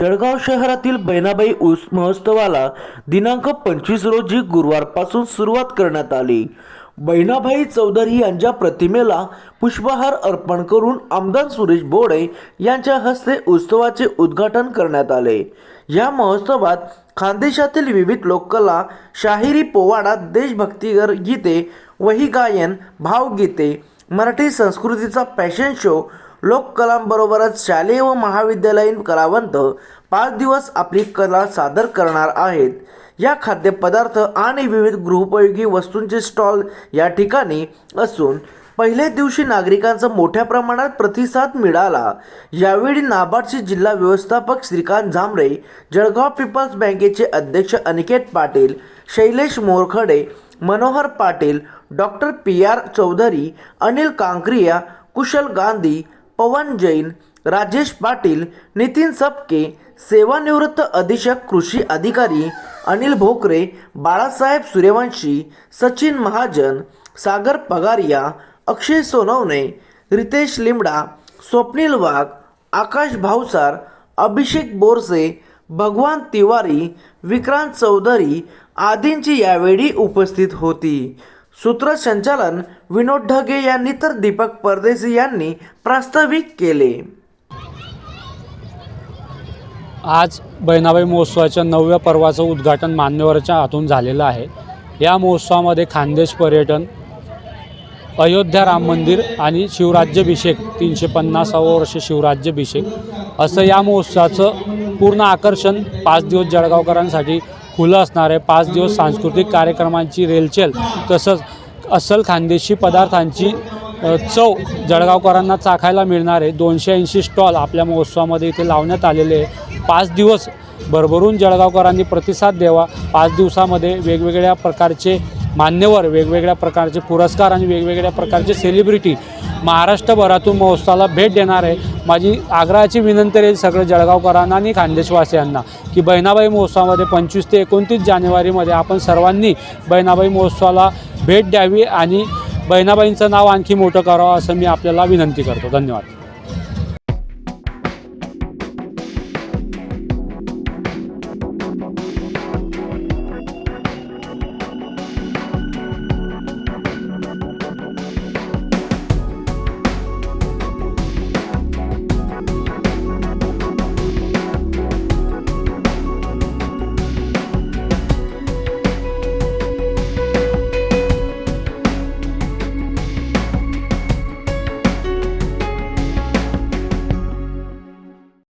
जळगाव शहरातील बहिणाबाई ऊस महोत्सवाला दिनांक पंचवीस रोजी गुरुवारपासून सुरुवात करण्यात आली. बहिणाबाई चौधरी यांच्या प्रतिमेला पुष्पहार अर्पण करून आमदार सुरेश बोडे यांच्या हस्ते उत्सवाचे उद्घाटन करण्यात आले. या महोत्सवात खानदेशातील विविध लोककला शाहिरी पोवाडा देशभक्तीगर गीते वही गायन भावगीते मराठी संस्कृतीचा फॅशन शो लोककलांबरोबरच शालेय व महाविद्यालयीन कलावंत पाच दिवस आपली कला सादर करणार आहेत. या खाद्यपदार्थ आणि विविध गृहोपयोगी वस्तूंचे स्टॉल या ठिकाणी असून पहिल्या दिवशी नागरिकांचा मोठ्या प्रमाणात प्रतिसाद मिळाला. यावेळी नाबार्डचे जिल्हा व्यवस्थापक श्रीकांत झांबरे जळगाव पीपल्स बँकेचे अध्यक्ष Aniket Patil Shailesh Morkhade Manohar Patil doctor P R Chaudhari Anil Kankriya Kushal Gandhi Pawan Jain Rajesh Patil Nitin Sapke सेवानिवृत्त अधीक्षक कृषी अधिकारी अनिल भोकरे बाळासाहेब सूर्यवंशी सचिन महाजन सागर पगारिया अक्षय सोनवणे रितेश लिमडा स्वप्नील वाघ आकाश भावसार अभिषेक बोरसे भगवान तिवारी विक्रांत चौधरी आदींची यावेळी उपस्थित होती. सूत्रसंचालन विनोद ढगे यांनी तर दीपक परदेशी यांनी प्रास्ताविक केले. आज बहिणाबाई महोत्सवाच्या नवव्या पर्वाचं उद्घाटन मान्यवरच्या हातून झालेलं आहे. या महोत्सवामध्ये खानदेश पर्यटन अयोध्या राम मंदिर आणि शिवराज्याभिषेक तीनशे पन्नासावं वर्ष शिवराज्याभिषेक असं या महोत्सवाचं पूर्ण आकर्षण पाच दिवस जळगावकरांसाठी खुलं असणार आहे. पाच दिवस सांस्कृतिक कार्यक्रमांची रेलचेल तसंच अस्सल खानदेशी पदार्थांची चव जळगावकरांना चाखायला मिळणार आहे. दोनशे ऐंशी स्टॉल आपल्या महोत्सवामध्ये इथे लावण्यात आलेले आहे. पाच दिवस भरभरून जळगावकरांनी प्रतिसाद द्यावा. पाच दिवसामध्ये वेगवेगळ्या प्रकारचे मान्यवर वेगवेगळ्या प्रकारचे पुरस्कार आणि वेगवेगळ्या प्रकारचे सेलिब्रिटी महाराष्ट्रभरातून महोत्सवाला भेट देणार आहे. माझी आग्रहाची विनंती राहील सगळं जळगावकरांना आणि खानदेशवासियांना की बहिणाबाई महोत्सवामध्ये पंचवीस ते एकोणतीस जानेवारीमध्ये आपण सर्वांनी बहिणाबाई महोत्सवाला भेट द्यावी आणि बहिणाबाईंचं नाव आणखी मोठं करावं असं मी आपल्याला विनंती करतो. धन्यवाद.